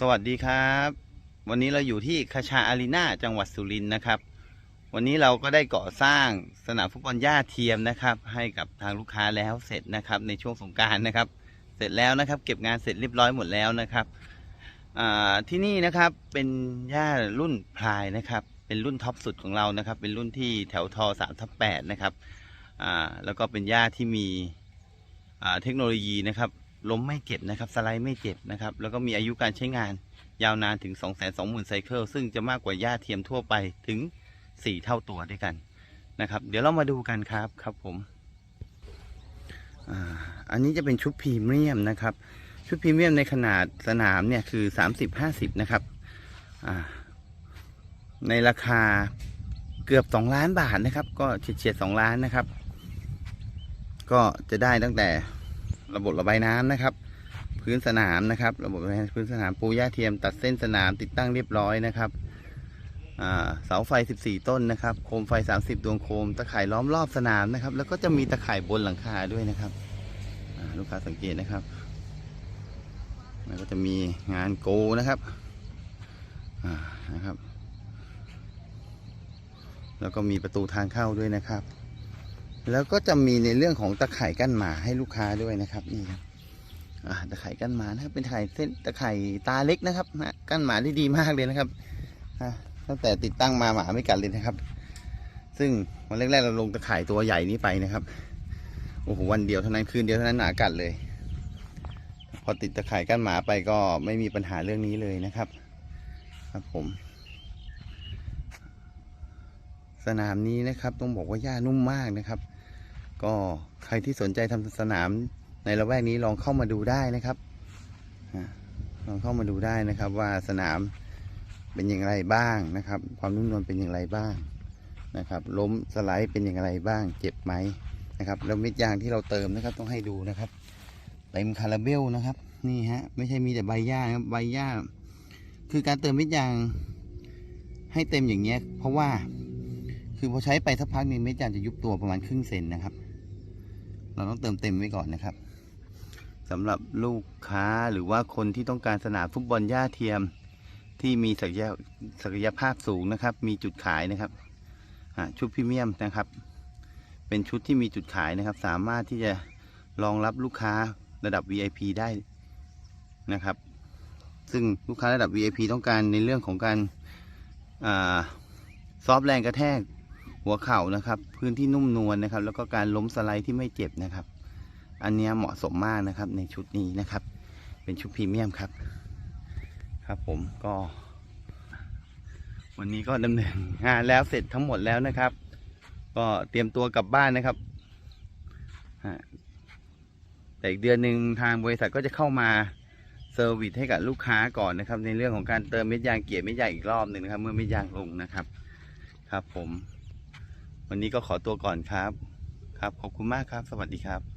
สวัสดีครับ วันนี้เราอยู่ที่คาชาอารีนาจังหวัดสุรินทร์นะครับ วันนี้เราก็ได้ก่อสร้างสนามฟุตบอลหญ้าเทียมนะครับ ให้กับทางลูกค้าแล้วเสร็จนะครับ ในช่วงสงการนะครับ เสร็จแล้วนะครับ เก็บงานเสร็จเรียบร้อยหมดแล้วนะครับที่นี่นะครับเป็นหญ้ารุ่นพลายนะครับ เป็นรุ่นท็อปสุดของเรานะครับ เป็นรุ่นที่แถวทอสามทับแปดนะครับแล้วก็เป็นหญ้าที่มีเทคโนโลยีนะครับ ล้มไม่เจ็บนะครับ สไลด์ไม่เจ็บนะครับ แล้วก็มีอายุการใช้งานยาวนานถึง 2 2 0 0 0 0 ไซเคิล ซึ่งจะมากกว่าหญ้าเทียมทั่วไปถึง 4 เท่าตัวด้วยกันนะครับ เดี๋ยวเรามาดูกันครับครับผมอันนี้จะเป็นชุดพรีเมียมนะครับ ชุดพรีเมียมในขนาดสนามเนี่ยคือ 30-50 นะครับในราคาเกือบ 2 ล้านบาทนะครับ ก็เฉียดๆ2ล้านนะครับ ก็จะได้ตั้งแต่ ระบบระบายน้ำนะครับ พื้นสนามนะครับ ระบบระบายน้ำพื้นสนามปูหญ้าเทียม ตัดเส้นสนามติดตั้งเรียบร้อยนะครับอ่าเสาไฟ 14 ต้นนะครับ โคมไฟ 30 ดวงโคม ตะข่ายล้อมรอบสนามนะครับ แล้วก็จะมีตะข่ายบนหลังคาด้วยนะครับ ลูกค้าสังเกตนะครับ แล้วก็จะมีงานโกนะครับนะครับ แล้วก็มีประตูทางเข้าด้วยนะครับ แล้วก็จะมีในเรื่องของตะข่ายกั้นหมาให้ลูกค้าด้วยนะครับนี่ครับอ่าตะข่ายกั้นหมานะครับเป็นตะข่เส้นตะข่ายตาเล็กนะครับนะกั้นหมาได้ดีมากเลยนะครับตั้งแต่ติดตั้งมาหมาไม่กัดเลยนะครับ ซึ่งวันแรกๆเราลงตะข่ายตัวใหญ่นี้ไปนะครับโอ้โหวันเดียวเท่านั้นคืนเดียวเท่านั้นหมากัดเลย พอติดตะข่ายกั้นหมาไปก็ไม่มีปัญหาเรื่องนี้เลยนะครับ ครับผม สนามนี้นะครับต้องบอกว่าหญ้านุ่มมากนะครับ ก็ใครที่สนใจทำสนามในละแวกนี้ลองเข้ามาดูได้นะครับลองเข้ามาดูได้นะครับว่าสนามเป็นอย่างไรบ้างนะครับ ความนุ่มนวลเป็นอย่างไรบ้างนะครับ ล้มสไลด์เป็นอย่างไรบ้าง เจ็บไหมนะครับแล้วเม็ดยางที่เราเติมนะครับต้องให้ดูนะครับเต็มคาราเบลนะครับ นี่ฮะไม่ใช่มีแต่ใบหญ้าครับใบหญ้า คือการเติมเม็ดยางให้เต็มอย่างเงี้ย เพราะว่า คือพอใช้ไปสักพักนึงเม็ดยางจะยุบตัวประมาณครึ่งเซนนะครับ เราต้องเติมเต็มไว้ก่อนนะครับสำหรับลูกค้าหรือว่าคนที่ต้องการสนามฟุตบอลหญ้าเทียมที่มีศักยศักยภาพสูงนะครับ มีจุดขายนะครับชุดพรีเมียมนะครับ เป็นชุดที่มีจุดขายนะครับ สามารถที่จะรองรับลูกค้าระดับ VIP ได้นะครับ ซึ่งลูกค้าระดับ VIP ต้องการในเรื่องของการซอฟแรงกระแทก หัวเข่านะครับ พื้นที่นุ่มนวลนะครับ แล้วก็การล้มสไลด์ที่ไม่เจ็บนะครับ อันนี้เหมาะสมมากนะครับในชุดนี้นะครับ เป็นชุดพรีเมียมครับ ครับผมก็ วันนี้ก็ดำเนินงานแล้วเสร็จทั้งหมดแล้วนะครับ ก็เตรียมตัวกลับบ้านนะครับแต่อีกเดือนหนึ่งทางบริษัทก็จะเข้ามาเซอร์วิสให้กับลูกค้าก่อนนะครับ ในเรื่องของการเติมเม็ดยางเกียร์เม็ดยางอีกรอบหนึ่งนะครับ เมื่อเม็ดยางลงนะครับ ครับผม วันนี้ก็ขอตัวก่อนครับ ครับ ขอบคุณมากครับ สวัสดีครับ